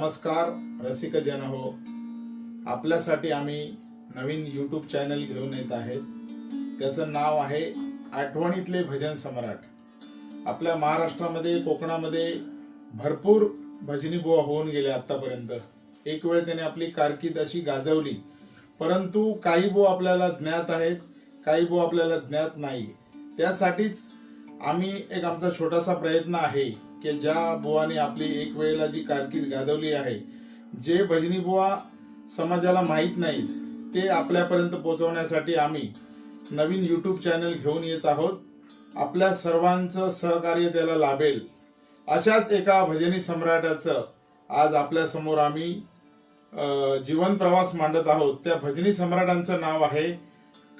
नमस्कार रसिक जन हो. आपल्यासाठी आम्ही नवीन यूट्यूब चॅनल घेऊन येत आहेत. त्याचं नाव आहे आठवणीतले भजन सम्राट. आपल्या महाराष्ट्रामध्ये कोकणामध्ये भरपूर भजनी बुवा होऊन गेले आतापर्यंत. एक वेळ त्याने आपली कारकीर्द अशी गाजवली. परंतु काही बुवा आपल्याला ज्ञात आहेत काही बुवा आपल्याला ज्ञात नाही. त्यासाठीच आम्ही एक आमचा छोटासा प्रयत्न आहे. की ज्या बुवाने आपली एक वेळेला जी कारकीर्द गाजवली आहे जे भजनी बुवा समाजाला माहीत नाहीत ते आपल्यापर्यंत पोहोचवण्यासाठी आम्ही नवीन यूट्यूब चॅनल घेऊन येत आहोत. आपल्या सर्वांचं सहकार्य त्याला लाभेल. अशाच एका भजनी सम्राटाचं आज आपल्यासमोर आम्ही जीवन प्रवास मांडत आहोत. त्या भजनी सम्राटांचं नाव आहे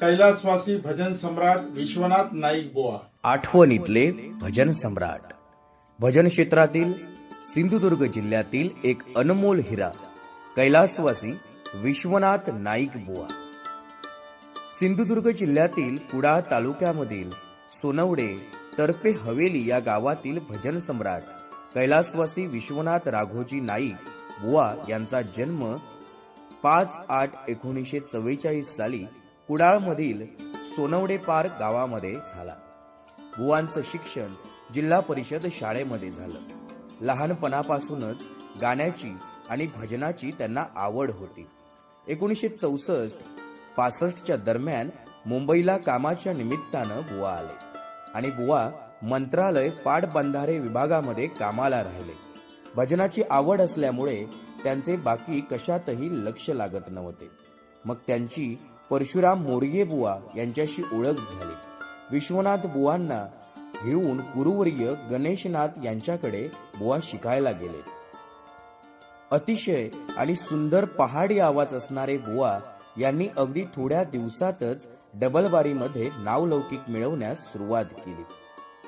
कैलासवासी भजन सम्राट विश्वनाथ नाईक बुवा. आठवणीतले भजन सम्राट. भजन क्षेत्रातील सिंधुदुर्ग जिल्ह्यातील एक अनमोल हिरा कैलासवासी विश्वनाथ नाईक बुवा. सिंधुदुर्ग जिल्ह्यातील कुडाळ तालुक्यामधील सोनवडे तर्फे हवेली या गावातील भजन सम्राट कैलासवासी विश्वनाथ राघोजी नाईक बुवा यांचा जन्म पाच आठ एकोणीसशे चव्वेचाळीस साली कुडाळमधील सोनवडे पार गावामध्ये झाला. बुवांचं शिक्षण जिल्हा परिषद शाळेमध्ये झालं. लहानपणापासूनच गाण्याची आणि भजनाची त्यांना आवड होती. एकोणीसशे चौसष्ट पासष्टच्या दरम्यान मुंबईला कामाच्या निमित्तानं बुवा आले आणि बुवा मंत्रालय पाटबंधारे विभागामध्ये कामाला राहिले. भजनाची आवड असल्यामुळे त्यांचे बाकी कशातही लक्ष लागत नव्हते. मग त्यांची परशुराम मोरगे बुवा यांच्याशी ओळख झाली. विश्वनाथ बुवांना घेऊन गुरुवर्य गणेशनाथ यांच्याकडे बुवा शिकायला गेले. अतिशय आणि सुंदर पहाडी आवाज असणारे बुवा यांनी अगदी थोड्या दिवसातच डबलबारीमध्ये नावलौकिक मिळवण्यास सुरुवात केली.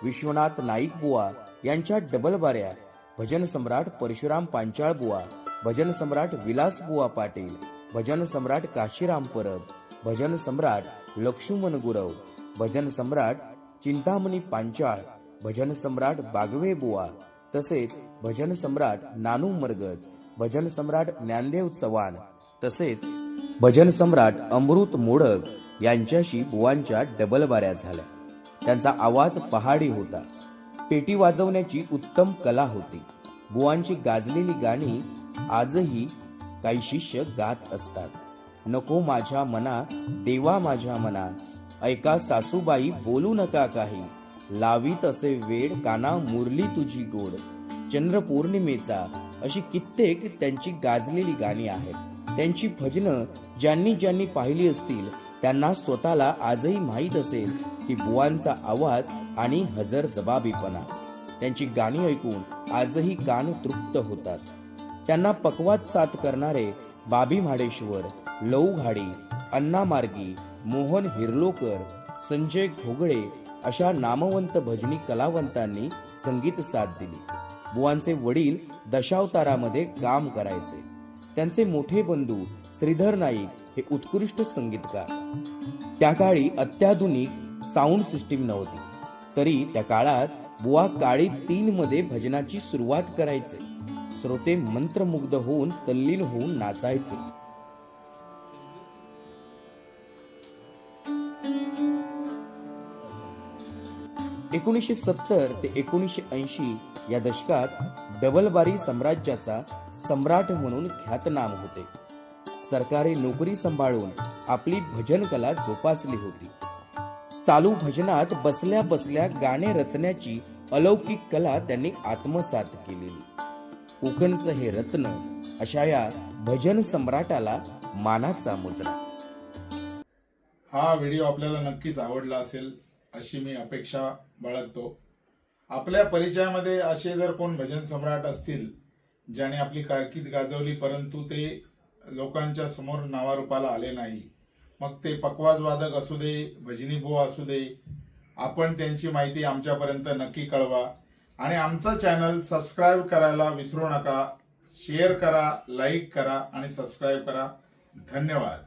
विश्वनाथ नाईक बुवा यांच्या डबलबाऱ्या भजन सम्राट परशुराम पांचाळ बुवा भजन सम्राट विलास बुवा पाटील भजन सम्राट काशीराम परब भजन सम्राट लक्ष्मण गुरव भजन सम्राट चिंतामणी पांचाळ भजन सम्राट बागवे बुवा तसेच भजन सम्राट नानू मरगज भजन सम्राट ज्ञानदेव चव्हाण तसेच भजन सम्राट अमृत मोडक यांच्याशी बुवांच्या डबल बाऱ्या झाल्या. त्यांचा आवाज पहाडी होता. पेटी वाजवण्याची उत्तम कला होती. बुवांची गाजलेली गाणी आजही काही शिष्य गात असतात. नको माझ्या मना देवा माझ्या मना ऐका सासूबाई बोलू नका काही. लावीत असे वेड काना मुरली तुझी गोड. चंद्र पौर्णिमेचा अशी कित्येक त्यांची गाजलेली गाणी आहेत. त्यांची भजनं ज्यांनी ज्यांनी पाहिली असतील त्यांना स्वतःला आजही माहीत असेल की बुवांचा आवाज आणि हजर जबाबीपणा. त्यांची गाणी ऐकून आजही कान तृप्त होतात. त्यांना पकवात साथ करणारे बाबी म्हाडेश्वर लऊ घाडी अण्णा मार्गी मोहन हिरलोकर संजय घोगळे अशा नामवंत भजनी कलावंतांनी संगीत साथ दिली. बुवांचे वडील दशावतारामध्ये काम करायचे. त्यांचे मोठे बंधू श्रीधर नाईक हे उत्कृष्ट संगीतकार. त्या काळी अत्याधुनिक साऊंड सिस्टीम नव्हती. तरी त्या काळात बुवा काळी तीन मध्ये भजनाची सुरुवात करायचे. श्रोते मंत्रमुग्ध होऊन तल्लीन होऊन नाचायचे. एकोणीसशे सत्तर ते एकोणीसशे ऐंशी या दशकात डबलबारी साम्राज्याचा सम्राट म्हणून ख्यातनाम होते. सरकारी नोकरी सांभाळून आपली भजन कला जोपासली होती. चालू भजनात बसल्या बसल्या गाणे रचण्याची अलौकिक कला त्यांनी आत्मसात केलेली. कोकणचं हे रत्न अशा या भजन सम्राटाला मानाचा मुजरा. हा व्हिडिओ आपल्याला नक्कीच आवडला असेल. अशी मी अपेक्षा बाळगतो. आपल्या परिचयामध्ये असे जर कोण भजन सम्राट असतील ज्याने आपली कारकीर्द गाजवली परंतु ते लोकांच्या समोर नावारूपाला आले नाही मग ते पकवाज वादक असू दे भजनी बुवा असू दे आपण त्यांची माहिती आमच्यापर्यंत नक्की कळवा. आणि आमचा चॅनल सबस्क्राईब करायला विसरू नका शेअर करा लाईक करा आणि सबस्क्राईब करा. धन्यवाद.